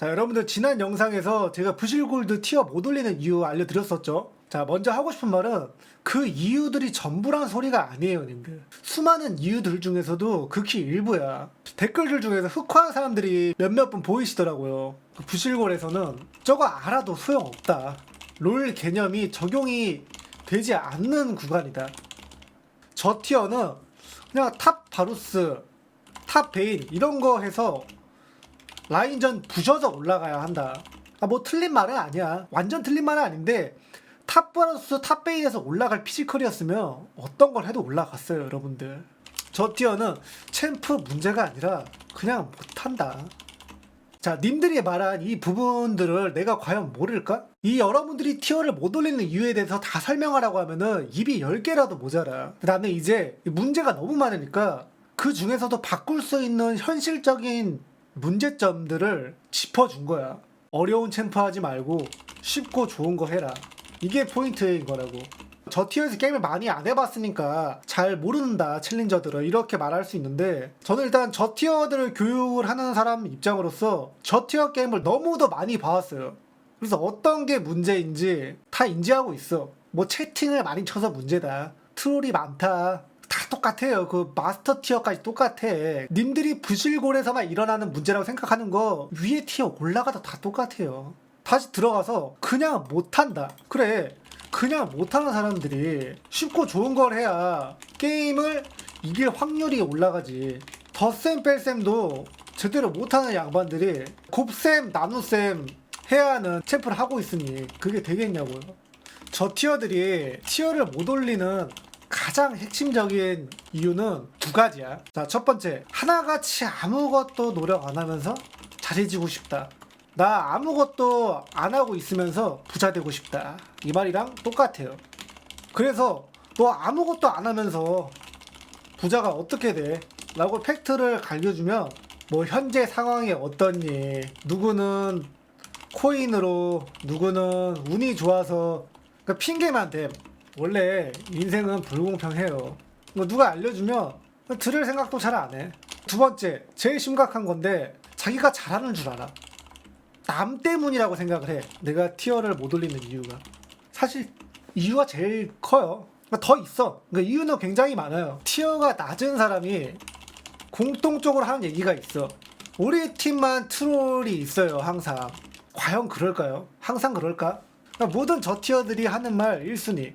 자, 여러분들 지난 영상에서 제가 부실골드 티어 못 올리는 이유 알려드렸었죠. 자, 먼저 하고 싶은 말은 그 이유들이 전부란 소리가 아니에요, 님들. 수많은 이유들 중에서도 극히 일부야. 댓글들 중에서 흑화한 사람들이 몇몇 분 보이시더라고요. 그 부실골에서는 저거 알아도 소용없다. 롤 개념이 적용이 되지 않는 구간이다. 저 티어는 그냥 탑 바루스, 탑 베인 이런 거 해서 라인전 부셔서 올라가야 한다. 아, 뭐 틀린 말은 아니야. 완전 틀린 말은 아닌데 탑 바루스, 탑 베인에서 올라갈 피지컬이었으면 어떤 걸 해도 올라갔어요, 여러분들. 저 티어는 챔프 문제가 아니라 그냥 못한다. 자, 님들이 말한 이 부분들을 내가 과연 모를까? 이 여러분들이 티어를 못 올리는 이유에 대해서 다 설명하라고 하면은 입이 10개라도 모자라. 나는 이제 문제가 너무 많으니까 그 중에서도 바꿀 수 있는 현실적인 문제점들을 짚어준 거야. 어려운 챔프 하지 말고 쉽고 좋은 거 해라. 이게 포인트인 거라고. 저 티어에서 게임을 많이 안 해봤으니까 잘 모른다 챌린저들은 이렇게 말할 수 있는데 저는 일단 저 티어들을 교육을 하는 사람 입장으로서 저 티어 게임을 너무도 많이 봐왔어요 그래서 어떤 게 문제인지 다 인지하고 있어 뭐 채팅을 많이 쳐서 문제다 트롤이 많다 다 똑같아요. 그 마스터 티어까지 똑같아. 님들이 부실골에서만 일어나는 문제라고 생각하는 거 위에 티어 올라가도 다 똑같아요. 다시 들어가서 그냥 못한다. 그래. 그냥 못하는 사람들이 쉽고 좋은 걸 해야 게임을 이길 확률이 올라가지. 덧셈 뺄셈도 제대로 못하는 양반들이 곱셈 나눗셈 해야 하는 챔프를 하고 있으니 그게 되겠냐고요. 저 티어들이 티어를 못 올리는 가장 핵심적인 이유는 두 가지야. 자, 첫 번째. 하나같이 아무것도 노력 안 하면서 잘해지고 싶다. 나 아무것도 안 하고 있으면서 부자 되고 싶다. 이 말이랑 똑같아요. 그래서 너 아무것도 안 하면서 부자가 어떻게 돼? 라고 팩트를 갈겨주면 뭐 현재 상황이 어떻니? 누구는 코인으로, 누구는 운이 좋아서 그러니까 핑계만 돼. 원래 인생은 불공평해요. 뭐 누가 알려주면 들을 생각도 잘 안 해. 두 번째, 제일 심각한 건데 자기가 잘하는 줄 알아. 남 때문이라고 생각을 해. 내가 티어를 못 올리는 이유가. 사실 이유가 제일 커요. 그러니까 더 있어. 그러니까 이유는 굉장히 많아요. 티어가 낮은 사람이 공통적으로 하는 얘기가 있어. 우리 팀만 트롤이 있어요, 항상. 과연 그럴까요? 항상 그럴까? 그러니까 모든 저 티어들이 하는 말 1순위.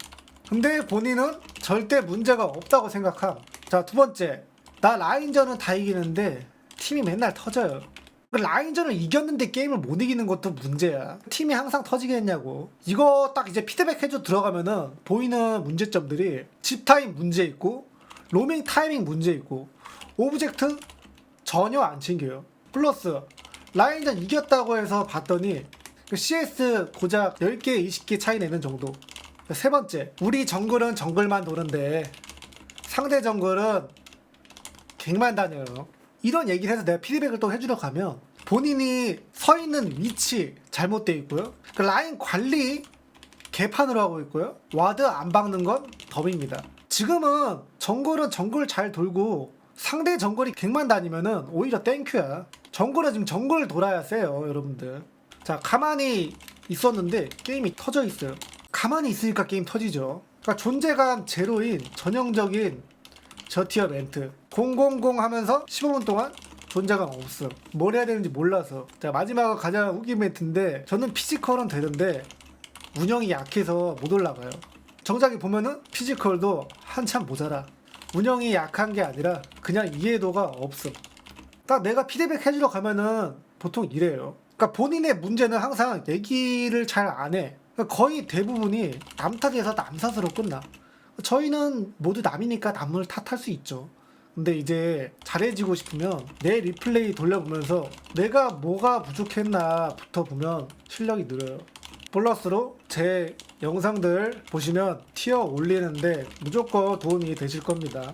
근데 본인은 절대 문제가 없다고 생각함. 자, 두 번째. 나 라인전은 다 이기는데 팀이 맨날 터져요. 그 라인전을 이겼는데 게임을 못 이기는 것도 문제야. 팀이 항상 터지겠냐고. 이거 딱 이제 피드백 해줘 들어가면은 보이는 문제점들이 집 타임 문제 있고, 로밍 타이밍 문제 있고, 오브젝트 전혀 안 챙겨요. 플러스 라인전 이겼다고 해서 봤더니 그 CS 고작 10개, 20개 차이 내는 정도. 세 번째, 우리 정글은 정글만 도는데 상대 정글은 갱만 다녀요. 이런 얘기를 해서 내가 피드백을 또 해주러 가면 본인이 서 있는 위치 잘못돼 있고요. 그 라인 관리 개판으로 하고 있고요. 와드 안 박는 건 덤입니다. 지금은 정글은 정글 잘 돌고 상대 정글이 갱만 다니면은 오히려 땡큐야. 정글은 지금 정글 돌아야 세요, 여러분들. 자, 가만히 있었는데 게임이 터져 있어요. 가만히 있으니까 게임 터지죠. 그러니까 존재감 제로인 전형적인 저티어 멘트. 000 하면서 15분 동안 존재감 없음. 뭘 해야 되는지 몰라서. 자 마지막으로 가장 후기 멘트인데 저는 피지컬은 되는데 운영이 약해서 못 올라가요. 정작에 보면은 피지컬도 한참 모자라. 운영이 약한 게 아니라 그냥 이해도가 없음. 딱 내가 피드백 해주러 가면은 보통 이래요. 그러니까 본인의 문제는 항상 얘기를 잘 안해 그러니까 거의 대부분이 남 탓에서 남 탓으로 끝나 저희는 모두 남이니까 남을 탓할 수 있죠. 근데 이제 잘해지고 싶으면 내 리플레이 돌려보면서 내가 뭐가 부족했나부터 보면 실력이 늘어요. 플러스로 제 영상들 보시면 티어 올리는데 무조건 도움이 되실 겁니다.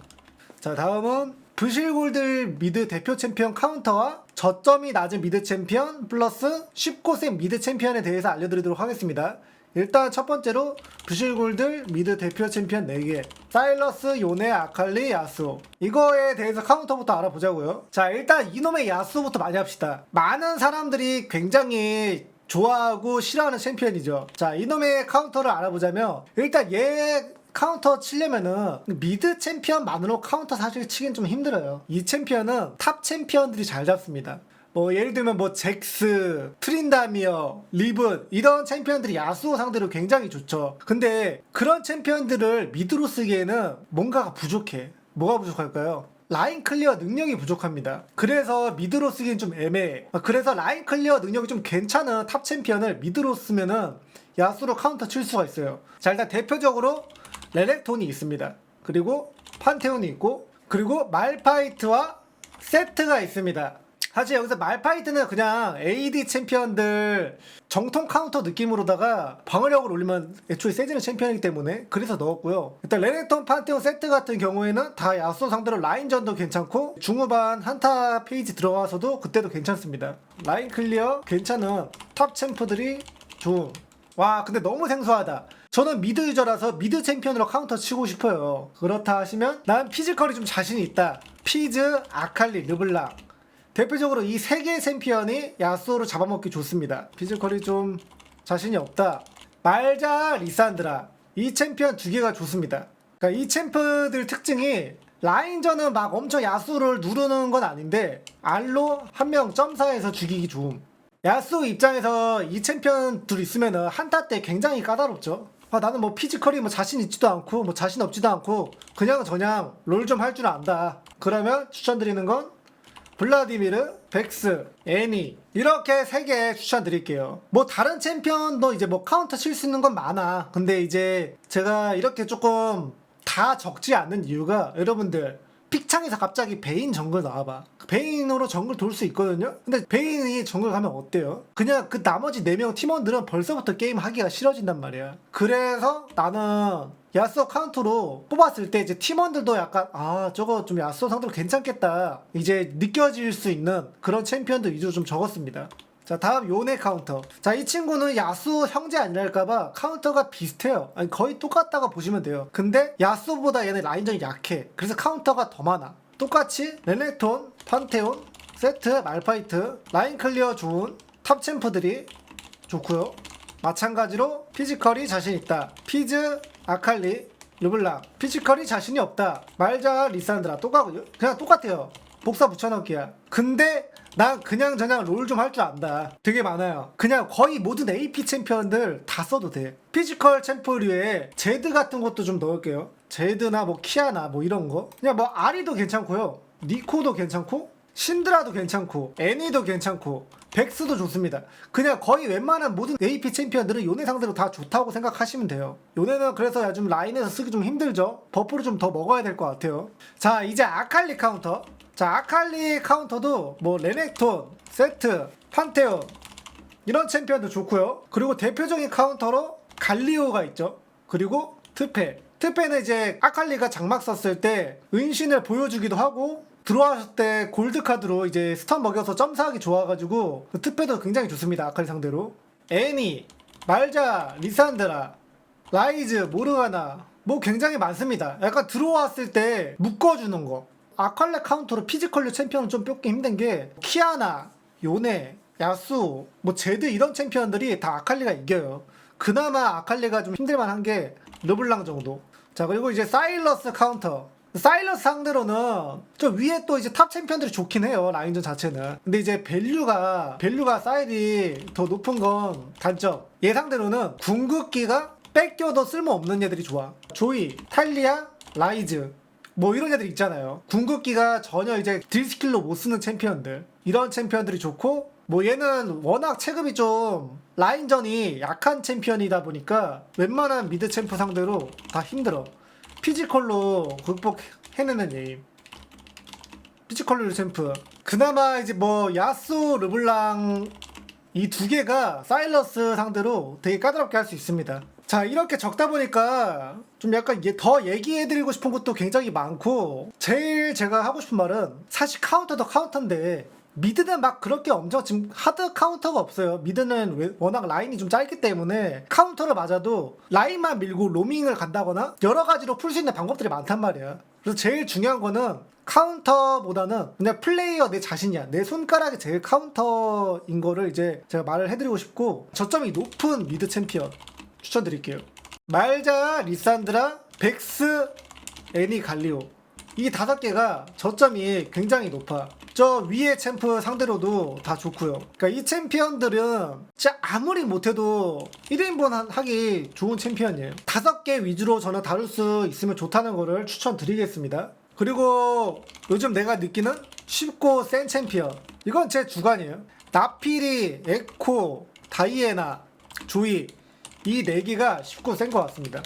자 다음은 부실골드 미드 대표 챔피언 카운터와 저점이 낮은 미드 챔피언 플러스 19세 미드 챔피언에 대해서 알려드리도록 하겠습니다. 일단 첫 번째로 부실골들 미드 대표 챔피언 4개. 사일러스, 요네, 아칼리, 야수. 이거에 대해서 카운터부터 알아보자고요. 자 일단 이놈의 야수부터 많이 합시다. 많은 사람들이 굉장히 좋아하고 싫어하는 챔피언이죠. 자 이놈의 카운터를 알아보자면 일단 얘 카운터 치려면은 미드 챔피언만으로 카운터 사실 치긴 좀 힘들어요. 이 챔피언은 탑 챔피언들이 잘 잡습니다. 뭐 예를 들면 뭐 잭스, 트린다미어, 리븐 이런 챔피언들이 야수호 상대로 굉장히 좋죠. 근데 그런 챔피언들을 미드로 쓰기에는 뭔가가 부족해. 뭐가 부족할까요? 라인 클리어 능력이 부족합니다. 그래서 미드로 쓰기엔 좀 애매해. 그래서 라인 클리어 능력이 좀 괜찮은 탑 챔피언을 미드로 쓰면은 야수로 카운터 칠 수가 있어요. 자 일단 대표적으로 레렉톤이 있습니다. 그리고 판테온이 있고 그리고 말파이트와 세트가 있습니다. 사실 여기서 말파이트는 그냥 AD 챔피언들 정통 카운터 느낌으로다가 방어력을 올리면 애초에 세지는 챔피언이기 때문에 그래서 넣었고요. 일단 레넥톤, 판테온 세트 같은 경우에는 다 야수 상대로 라인전도 괜찮고 중후반 한타 페이지 들어가서도 그때도 괜찮습니다. 라인 클리어 괜찮은 탑 챔프들이 좋은 와 근데 너무 생소하다 저는 미드 유저라서 미드 챔피언으로 카운터 치고 싶어요. 그렇다 하시면 난 피지컬이 좀 자신이 있다. 피즈, 아칼리, 르블랑. 대표적으로 이 세 개의 챔피언이 야스오로 잡아먹기 좋습니다. 피지컬이 좀 자신이 없다. 말자, 리산드라. 이 챔피언 두 개가 좋습니다. 그러니까 이 챔프들 특징이 라인전은 막 엄청 야수를 누르는 건 아닌데 알로 한 명 점사해서 죽이기 좋음. 야수 입장에서 이 챔피언 둘 있으면은 한타 때 굉장히 까다롭죠. 아, 나는 뭐 피지컬이 뭐 자신 있지도 않고 뭐 자신 없지도 않고 그냥 저냥 롤 좀 할 줄 안다. 그러면 추천드리는 건 블라디미르, 백스, 애니 이렇게 세 개 추천드릴게요. 뭐 다른 챔피언도 이제 뭐 카운터 칠 수 있는 건 많아. 근데 이제 제가 이렇게 조금 다 적지 않는 이유가 여러분들 픽창에서 갑자기 베인 정글 나와봐. 베인으로 정글 돌 수 있거든요? 근데 베인이 정글 가면 어때요? 그냥 그 나머지 4명 팀원들은 벌써부터 게임 하기가 싫어진단 말이야. 그래서 나는 야스오 카운트로 뽑았을 때 이제 팀원들도 약간 아 저거 좀 야스오 상대로 괜찮겠다 이제 느껴질 수 있는 그런 챔피언들 위주로 좀 적었습니다. 자 다음 요네 카운터. 자 이 친구는 야수 형제 아니랄까봐 카운터가 비슷해요. 아니 거의 똑같다고 보시면 돼요. 근데 야수보다 얘네 라인전이 약해. 그래서 카운터가 더 많아. 똑같이 레넥톤 판테온 세트 말파이트 라인 클리어 좋은 탑 챔프들이 좋고요. 마찬가지로 피지컬이 자신 있다. 피즈 아칼리 르블랑 피지컬이 자신이 없다. 말자 리산드라 똑같고요. 그냥 똑같아요. 복사 붙여넣기야. 근데 난 그냥 저냥 롤 좀 할 줄 안다. 되게 많아요. 그냥 거의 모든 AP 챔피언들 다 써도 돼. 피지컬 챔프류에 제드 같은 것도 좀 넣을게요. 제드나 뭐 키아나 뭐 이런 거. 그냥 뭐 아리도 괜찮고요. 니코도 괜찮고 신드라도 괜찮고 애니도 괜찮고 백스도 좋습니다. 그냥 거의 웬만한 모든 AP 챔피언들은 요네 상대로 다 좋다고 생각하시면 돼요. 요네는 그래서 요즘 라인에서 쓰기 좀 힘들죠. 버프를 좀 더 먹어야 될 것 같아요. 자 이제 아칼리 카운터 자 아칼리 카운터도 뭐 레넥톤 세트 판테온 이런 챔피언도 좋고요. 그리고 대표적인 카운터로 갈리오가 있죠. 그리고 트페. 트페는 이제 아칼리가 장막 썼을 때 은신을 보여주기도 하고 들어왔을 때 골드 카드로 이제 스턴 먹여서 점사하기 좋아가지고 그 트페도 굉장히 좋습니다. 아칼리 상대로. 애니 말자 리산드라 라이즈 모르가나 뭐 굉장히 많습니다. 약간 들어왔을 때 묶어주는 거 아칼레 카운터로 피지컬류 챔피언은 좀 뺏기 힘든 게 키아나 요네 야수 뭐 제드 이런 챔피언들이 다 아칼리가 이겨요. 그나마 아칼리가 좀 힘들만한 게 르블랑 정도. 자 그리고 이제 사일러스 카운터. 사일러스 상대로는 저 위에 또 이제 탑 챔피언들이 좋긴 해요 라인전 자체는. 근데 이제 밸류가 밸류가 사일이 더 높은 건 단점. 얘 상대로는 궁극기가 뺏겨도 쓸모없는 애들이 좋아. 조이 탈리아 라이즈 뭐 이런 애들 있잖아요. 궁극기가 전혀 이제 딜 스킬로 못 쓰는 챔피언들. 이런 챔피언들이 좋고 뭐 얘는 워낙 체급이 좀 라인전이 약한 챔피언이다 보니까 웬만한 미드 챔프 상대로 다 힘들어. 피지컬로 극복해내는 에임. 피지컬로 챔프. 그나마 이제 뭐 야수 르블랑 이 두 개가 사일러스 상대로 되게 까다롭게 할 수 있습니다. 자 이렇게 적다 보니까 좀 약간 더 얘기해드리고 싶은 것도 굉장히 많고 제일 제가 하고 싶은 말은 사실 카운터도 카운터인데 미드는 막 그렇게 엄청 지금 하드 카운터가 없어요. 미드는 왜- 워낙 라인이 좀 짧기 때문에 카운터를 맞아도 라인만 밀고 로밍을 간다거나 여러 가지로 풀 수 있는 방법들이 많단 말이야. 그래서 제일 중요한 거는 카운터보다는 그냥 플레이어 내 자신이야. 내 손가락이 제일 카운터인 거를 이제 제가 말을 해드리고 싶고 저점이 높은 미드 챔피언 추천드릴게요. 말자, 리산드라, 백스, 애니 갈리오 이 다섯 개가 저점이 굉장히 높아. 저 위에 챔프 상대로도 다 좋고요. 그러니까 이 챔피언들은 진짜 아무리 못해도 1인분 하기 좋은 챔피언이에요. 다섯 개 위주로 저는 다룰 수 있으면 좋다는 거를 추천드리겠습니다. 그리고 요즘 내가 느끼는 쉽고 센 챔피언. 이건 제 주관이에요. 나피리, 에코, 다이애나, 조이 이네 개가 쉽고 센 것 같습니다.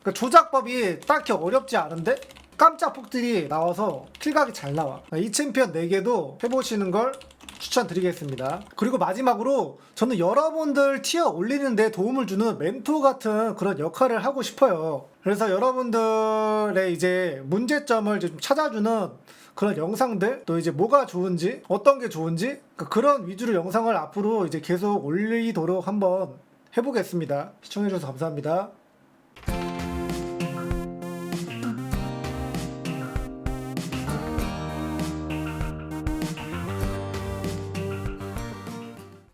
그러니까 조작법이 딱히 어렵지 않은데 깜짝 폭들이 나와서 킬각이 잘 나와. 이 챔피언 4개도 해보시는 걸 추천드리겠습니다. 그리고 마지막으로 저는 여러분들 티어 올리는데 도움을 주는 멘토 같은 그런 역할을 하고 싶어요. 그래서 여러분들의 이제 문제점을 좀 찾아주는 그런 영상들 또 이제 뭐가 좋은지 어떤 게 좋은지 그런 위주로 영상을 앞으로 이제 계속 올리도록 한번 해보겠습니다. 시청해주셔서 감사합니다.